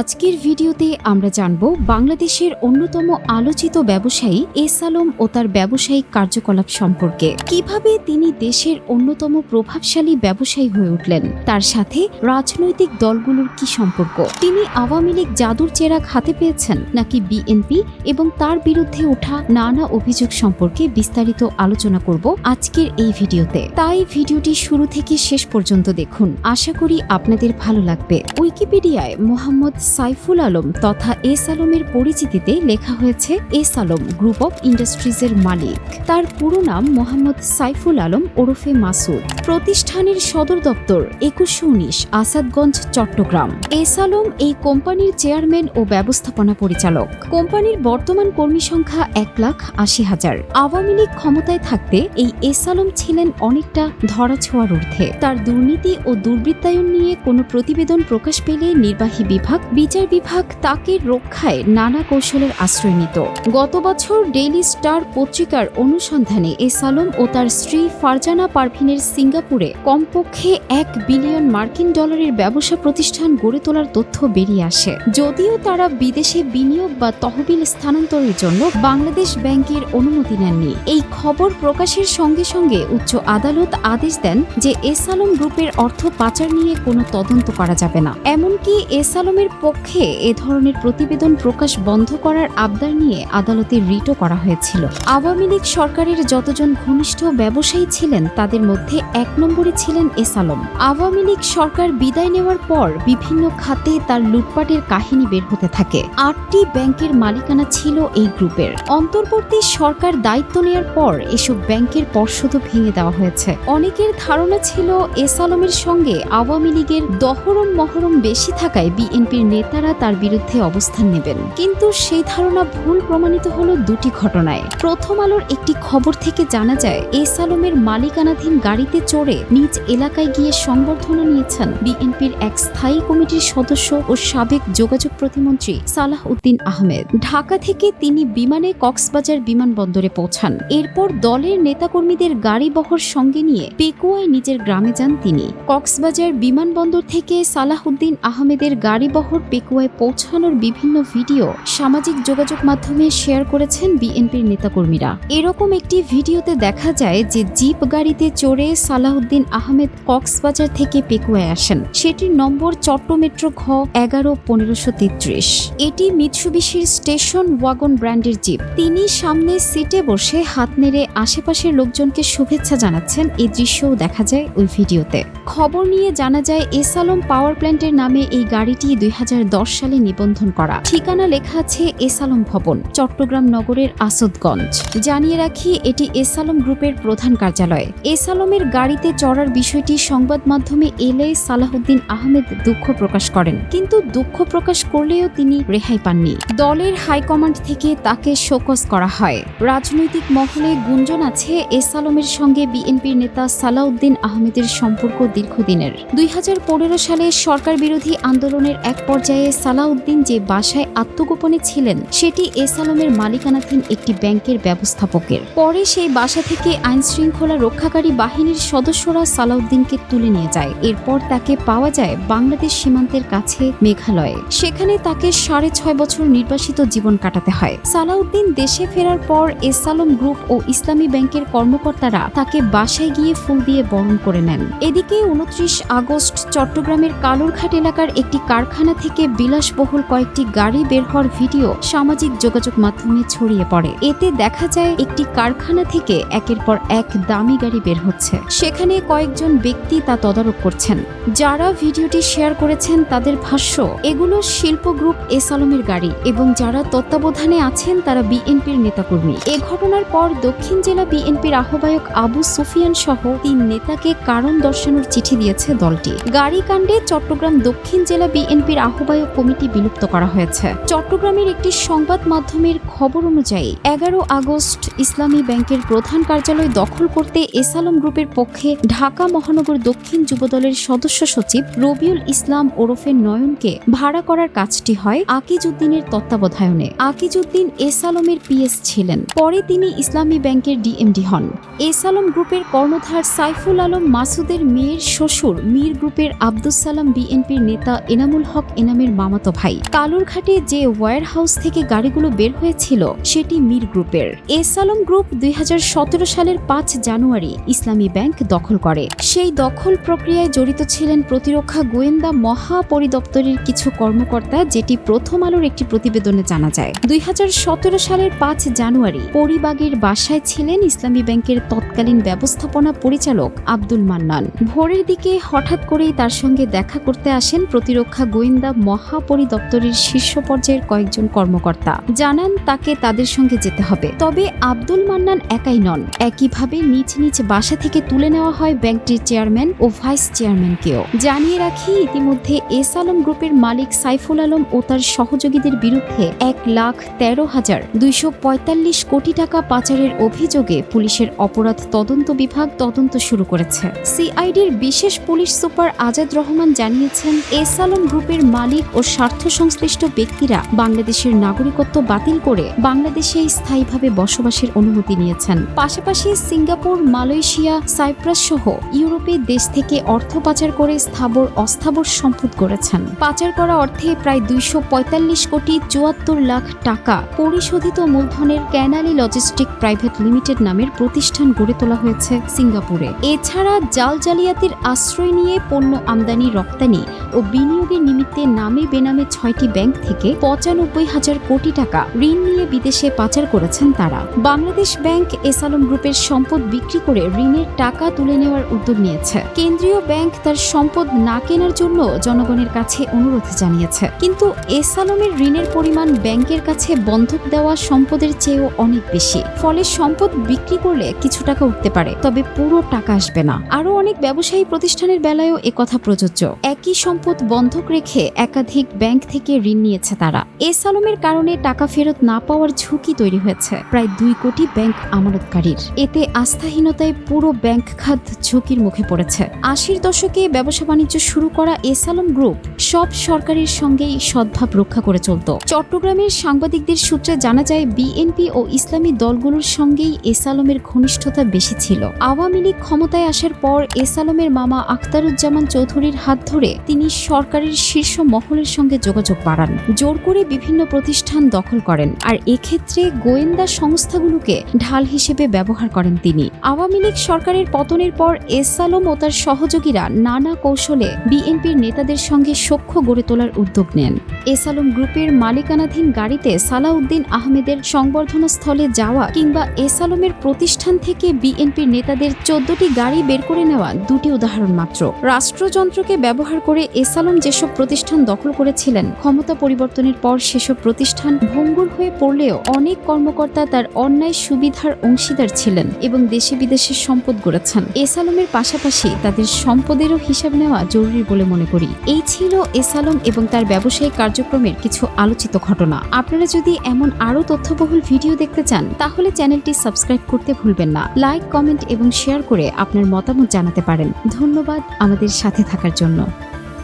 আজকের ভিডিওতে আমরা জানব বাংলাদেশের অন্যতম আলোচিত ব্যবসায়ী এস আলম ও তার ব্যবসায়িক কার্যকলাপ সম্পর্কে। কীভাবে তিনি দেশের অন্যতম প্রভাবশালী ব্যবসায়ী হয়ে উঠলেন? তার সাথে রাজনৈতিক দলগুলোর কি সম্পর্ক? তিনি আওয়ামী লীগ জাদুর চেরাগ হাতে পেয়েছেন নাকি বিএনপি? এবং তার বিরুদ্ধে ওঠা নানা অভিযোগ সম্পর্কে বিস্তারিত আলোচনা করব আজকের এই ভিডিওতে। তাই ভিডিওটি শুরু থেকে শেষ পর্যন্ত দেখুন। আশা করি আপনাদের ভালো লাগবে। উইকিপিডিয়ায় মোহাম্মদ সাইফুল আলম তথা এস আলমের পরিচিতিতে লেখা হয়েছে এস আলম গ্রুপ অফ ইন্ডাস্ট্রিজের মালিক। তার পুরো নাম মোহাম্মদ সাইফুল আলম ওরফে মাসুদ। প্রতিষ্ঠানের সদর দপ্তর একুশশো উনিশ, আসাদগঞ্জ, চট্টগ্রাম। এস আলম এই কোম্পানির চেয়ারম্যান ও ব্যবস্থাপনা পরিচালক। কোম্পানির বর্তমান কর্মী সংখ্যা এক লাখ আশি হাজার। আওয়ামী লীগ ক্ষমতায় থাকতে এই এস আলম ছিলেন অনেকটা ধরাছোঁয়ার ঊর্ধ্বে। তার দুর্নীতি ও দুর্বৃত্তায়ন নিয়ে কোনো প্রতিবেদন প্রকাশ পেলে নির্বাহী বিভাগ বিচার বিভাগ তাকে রক্ষায় নানা কৌশলের আশ্রয় নিত। গত বছর ডেইলি স্টার পত্রিকার অনুসন্ধানে এস আলম ও তার স্ত্রী ফারজানা পারভিনের সিঙ্গাপুরে কমপক্ষে এক বিলিয়ন মার্কিন ডলারের ব্যবসা প্রতিষ্ঠান গড়ে তোলার তথ্য বেরিয়ে আসে। যদিও তারা বিদেশে বিনিয়োগ বা তহবিল স্থানান্তরের জন্য বাংলাদেশ ব্যাংকের অনুমতি নেননি। এই খবর প্রকাশের সঙ্গে সঙ্গে উচ্চ আদালত আদেশ দেন যে এস আলম গ্রুপের অর্থ পাচার নিয়ে কোনো তদন্ত করা যাবে না। এমনকি এস আলমের পক্ষে এ ধরনের প্রতিবেদন প্রকাশ বন্ধ করার আবদার নিয়ে আদালতে রিটও করা হয়েছিল। আওয়ামী লীগ সরকারের যতজন ঘনিষ্ঠ ব্যবসায়ী ছিলেন, তাদের মধ্যে এক নম্বরে ছিলেন এস আলম। আওয়ামী লীগ সরকার বিদায় নেওয়ার পর বিভিন্ন খাতে তার লুটপাটের কাহিনী বের হতে থাকে। আটটি ব্যাংকের মালিকানা ছিল এই গ্রুপের। অন্তর্বর্তী সরকার দায়িত্ব নেওয়ার পর এসব ব্যাংকের পর্ষদ ভেঙে দেওয়া হয়েছে। অনেকের ধারণা ছিল, এস আলমের সঙ্গে আওয়ামী লীগের দহরম মহরম বেশি থাকায় বিএনপির নেতারা তার বিরুদ্ধে অবস্থান নেবেন। কিন্তু সেই ধারণা ভুল প্রমাণিত হলো দুটি ঘটনায়। প্রথম আলোর একটি খবর থেকে জানা যায় এস আলমের মালিকানাধীন গাড়িতে চড়ে নিজ এলাকায় গিয়ে সংবর্ধনা নিয়েছেন বিএনপির এক স্থায়ী কমিটির সদস্য ও সাবেক যোগাযোগ প্রতিমন্ত্রী সালাহ উদ্দিন আহমেদ। ঢাকা থেকে তিনি বিমানে কক্সবাজার বিমানবন্দরে পৌঁছান। এরপর দলের নেতাকর্মীদের গাড়ি বহর সঙ্গে নিয়ে পেকুয়ায় নিজের গ্রামে যান তিনি। কক্সবাজার বিমানবন্দর থেকে সালাহউদ্দিন আহমেদের গাড়ি বহর পেকুয়ায় পৌঁছানোর বিভিন্ন ভিডিও সামাজিক যোগাযোগ মাধ্যমে শেয়ার করেছেন বিএনপির নেতাকর্মীরা। এরকম একটি ভিডিওতে দেখা যায় যে জিপ গাড়িতে চড়ে সালাহউদ্দিন আহমেদ কক্সবাজার থেকে পেকুয়ায় আসেন। সেটির নম্বর চট্ট মেট্রো ঘ এগারো পনেরোশো তেত্রিশ। এটি মিৎসুবিশির স্টেশন ওয়াগন ব্র্যান্ডের জিপ। তিনি সামনে সিটে বসে হাত নেড়ে আশেপাশের লোকজনকে শুভেচ্ছা জানাচ্ছেন। এই দৃশ্যও দেখা যায় ওই ভিডিওতে। খবর নিয়ে জানা যায়, এসালম পাওয়ার প্ল্যান্টের নামে এই গাড়িটি দুই হাজার সালে নিবন্ধন করা। ঠিকানা লেখা আছে এস আলম ভবন, চট্টগ্রাম নগরের আসদগঞ্জ। জানিয়ে রাখি, এটি এস আলম গ্রুপের প্রধান কার্যালয়। এস আলমের গাড়িতে চড়ার বিষয়টি সংবাদ মাধ্যমে এলে সালাহুদ্দিন আহমেদ দুঃখ প্রকাশ করেন। কিন্তু দুঃখ প্রকাশ করলেও তিনি রেহাই পাননি। দলের হাইকমান্ড থেকে তাকে শোকজ করা হয়। রাজনৈতিক মহলে গুঞ্জন আছে এস আলমের সঙ্গে বিএনপির নেতা সালাউদ্দিন আহমেদের সম্পর্ক দীর্ঘদিনের। দুই হাজার পনেরো সালে সরকার বিরোধী আন্দোলনের এক পর্যায়ে সালাউদ্দিন যে বাসায় আত্মগোপনে ছিলেন, সেটি এস মালিকানাধীন একটি ব্যাংকের ব্যবস্থাপকের। পরে সেই বাসা থেকে আইন শৃঙ্খলা রক্ষাকারী বাহিনীর সদস্যরা সালাউদ্দিনকে তুলে নিয়ে যায়। এরপর তাকে পাওয়া যায় বাংলাদেশ সীমান্তের কাছে মেঘালয়ে। সেখানে তাকে সাড়ে ছয় বছর নির্বাসিত জীবন কাটাতে হয়। সালাউদ্দিন দেশে ফেরার পর এস গ্রুপ ও ইসলামী ব্যাংকের কর্মকর্তারা তাকে বাসায় গিয়ে ফুল দিয়ে বরণ করে নেন। এদিকে উনত্রিশ আগস্ট চট্টগ্রামের কালুরঘাট এলাকার একটি কারখানা থেকে বিলাসবহুল কয়েকটি গাড়ি বের হওয়ার ভিডিও সামাজিক যোগাযোগ মাধ্যমে ছড়িয়ে পড়ে। এতে দেখা যায়, একটি কারখানা থেকে একের পর এক দামি গাড়ি বের হচ্ছে। সেখানে কয়েকজন ব্যক্তি তা তদারক করছেন। যারা ভিডিওটি শেয়ার করেছেন, তাদের ভাষ্য, এগুলো শিল্প গ্রুপ এস আলমের গাড়ি এবং যারা তত্ত্বাবধানে আছেন, তারা বিএনপির নেতাকর্মী। এ ঘটনার পর দক্ষিণ জেলা বিএনপির আহ্বায়ক আবু সুফিয়ান সহ তিন নেতাকে কারণ দর্শানোর চিঠি দিয়েছে দলটি। গাড়ি কাণ্ডে চট্টগ্রাম দক্ষিণ জেলা বিএনপির আহ্বায়ক কমিটি বিলুপ্ত করা হয়েছে। চট্টগ্রামের একটি সংবাদ মাধ্যমের খবর অনুযায়ী, এগারো আগস্ট ইসলামী ব্যাংকের প্রধান কার্যালয় দখল করতে এসালম গ্রুপের পক্ষে ঢাকা মহানগর দক্ষিণ যুবদলের সদস্য সচিব রবিউল ইসলাম ওরফে নয়নকে ভাড়া করার কাজটি হয় আকিজউদ্দিনের তত্ত্বাবধায়নে। আকিজউদ্দিন এস আলমের পিএস ছিলেন। পরে তিনি ইসলামী ব্যাংকের ডিএমডি হন। এসালম গ্রুপের কর্ণধার সাইফুল আলম মাসুদের মেয়ের শ্বশুর মীর গ্রুপের আব্দুস সালাম বিএনপির নেতা এনামুল হক এনামের মামাতো ভাই। কালুরঘাটে যে ওয়্যার হাউস থেকে গাড়িগুলো বের হয়েছিল, সেটি মীর গ্রুপের। এস আলম গ্রুপ দুই সালের পাঁচ জানুয়ারি ইসলামী ব্যাংক দখল করে। সেই দখল প্রক্রিয়ায় জড়িত ছিলেন প্রতিরক্ষা গোয়েন্দা মহাপরিদপ্তরের কিছু কর্মকর্তা, যেটি প্রথম আলোর একটি প্রতিবেদনে জানা যায়। দুই হাজার সতেরো সালের পাঁচ জানুয়ারি পরিবাগের বাসায় ছিলেন ইসলামী ব্যাংকের তৎকালীন ব্যবস্থাপনা পরিচালক আব্দুল মান্নান। ভোরের দিকে হঠাৎ করেই তার সঙ্গে দেখা করতে আসেন প্রতিরক্ষা গোয়েন্দা মহাপরিদপ্তরের শীর্ষ পর্যায়ের কয়েকজন কর্মকর্তা। জানান তাকে তাদের সঙ্গে যেতে হবে। তবে আব্দুল মান্নান একাই নন। একইভাবে নিজ নিজ বাসা থেকে তুলে নেওয়া হয় ব্যাংকটির চেয়ারম্যান ও ভাইস চেয়ারম্যানকেও। জানিয়ে রাখি, ইতিমধ্যে এস আলম গ্রুপের মালিক সাইফুল আলম ও তার সহযোগীদের বিরুদ্ধে এক লাখ তেরো হাজার দুইশো পঁয়তাল্লিশ কোটি টাকা পাচারের অভিযোগে পুলিশের অপরাধ তদন্ত বিভাগ তদন্ত শুরু করেছে। সিআইডির বিশেষ পুলিশ সুপার আজাদ রহমান জানিয়েছেন, এস আলম গ্রুপের মালিক ও স্বার্থ সংশ্লিষ্ট ব্যক্তিরা বাংলাদেশের নাগরিকত্ব বাতিল করে বাংলাদেশে স্থায়ীভাবে বসবাসের অনুমতি নিয়েছেন। পাশাপাশি সিঙ্গাপুর, মালয়েশিয়া, সাইপ্রাস সহ ইউরোপের দেশ থেকে অর্থ পাচার করে স্থাবর অস্থাবর সম্পদ করেছেন পাচার করা অর্থে প্রায় দুইশো পঁয়তাল্লিশ কোটি চুয়াত্তর লাখ টাকা পরিশোধিত মূলধনের ক্যানালি লজিস্টিক প্রাইভেট লিমিটেড নামের প্রতিষ্ঠান গড়ে তোলা হয়েছে সিঙ্গাপুরে। এছাড়া জাল জালিয়াতির আশ্রয় নিয়ে পণ্য আমদানি, রপ্তানি ও বিনিয়োগের নিমিত্তে নামে বেনামে ছয়টি ব্যাংক থেকে পঁচানব্বই হাজার কোটি টাকা ঋণ নিয়ে বিদেশে পাচার করেছেন তারা। বাংলাদেশ ব্যাংক এস আলম গ্রুপের সম্পদ বিক্রি করে ঋণের টাকা তুলে নেওয়ার উদ্যোগ নিয়েছে। কেন্দ্রীয় ব্যাংক তার সম্পদ না কেনার জন্য জনগণের কাছে অনুরোধ জানিয়েছে। কিন্তু এস আলমের ঋণের পরিমাণ ব্যাংকের কাছে বন্ধক দেওয়া সম্পদের চেয়েও অনেক বেশি। ফলে সম্পদ বিক্রি করলে কিছু টাকা উঠতে পারে, তবে পুরো টাকা আসবে না। আরও অনেক ব্যবসায়ী প্রতিষ্ঠানের বেলায়ও একথা প্রযোজ্য। একই সম্পদ বন্ধক রেখে একাধিক ব্যাংক থেকে ঋণ নিয়েছে তারা। এস আলমের কারণে টাকা ফেরত না পাওয়ার ঝুঁকি তৈরি হয়েছে। প্রায় দুই কোটি ব্যাংক আমানতকারীর। এতে আস্থাহীনতায় পুরো ব্যাংক খাত ঝুঁকির মুখে পড়েছে। আশির দশকে ব্যবসা বাণিজ্য শুরু করা এস আলম গ্রুপ সব সরকারের সঙ্গেই সদ্ভাব রক্ষা করে চলত। চট্টগ্রামের সাংবাদিকদের সূত্রে জানা যায়, বিএনপি ও ইসলামী দলগুলোর সঙ্গেই এস আলমের ঘনিষ্ঠতা বেশি ছিল। আওয়ামী লীগ ক্ষমতায় আসার পর এস আলমের মামা আখতারুজ্জামান চৌধুরীর হাত ধরে তিনি সরকারের শীর্ষ মহলের সঙ্গে যোগাযোগ বাড়ান। জোর করে বিভিন্ন প্রতিষ্ঠান দখল করেন। আর এক্ষেত্রে গোয়েন্দা সংস্থাগুলোকে ঢাল হিসেবে ব্যবহার করেন তিনি। আওয়ামী লীগ সরকারের পতনের পর এস আলম ও তার সহযোগীরা নানা কৌশলে বিএনপির নেতাদের সঙ্গে সখ্য গড়ে তোলার উদ্যোগ নেন। এস আলম গ্রুপের মালিকানাধীন গাড়িতে সালাউদ্দিন আহমেদের সংবর্ধনা স্থলে যাওয়া কিংবা এস আলমের প্রতিষ্ঠান থেকে বিএনপির নেতাদের চোদ্দটি গাড়ি বের করে নেওয়া দুটি উদাহরণ মাত্র। রাষ্ট্রযন্ত্রকে ব্যবহার করে এস আলম যেসব প্রতিষ্ঠান দখল করেছিলেন। ক্ষমতা পরিবর্তনের পর সেসব প্রতিষ্ঠান ভঙ্গুর হয়ে পড়লেও অনেক কর্মকর্তা তার অন্যায় সুবিধার অংশীদার ছিলেন এবং দেশে বিদেশে সম্পদ গড়েছেন। এস আলমের পাশাপাশি তাদের সম্পদেরও হিসাব নেওয়া জরুরি বলে মনে করি। এই ছিল এস আলম এবং তার ব্যবসায়িক কার্যক্রমের কিছু আলোচিত ঘটনা। আপনারা যদি এমন আরও তথ্যবহুল ভিডিও দেখতে চান, তাহলে চ্যানেলটি সাবস্ক্রাইব করতে ভুলবেন না। লাইক, কমেন্ট এবং শেয়ার করে আপনার মতামত জানাতে পারেন। ধন্যবাদ আমাদের সাথে থাকার জন্য।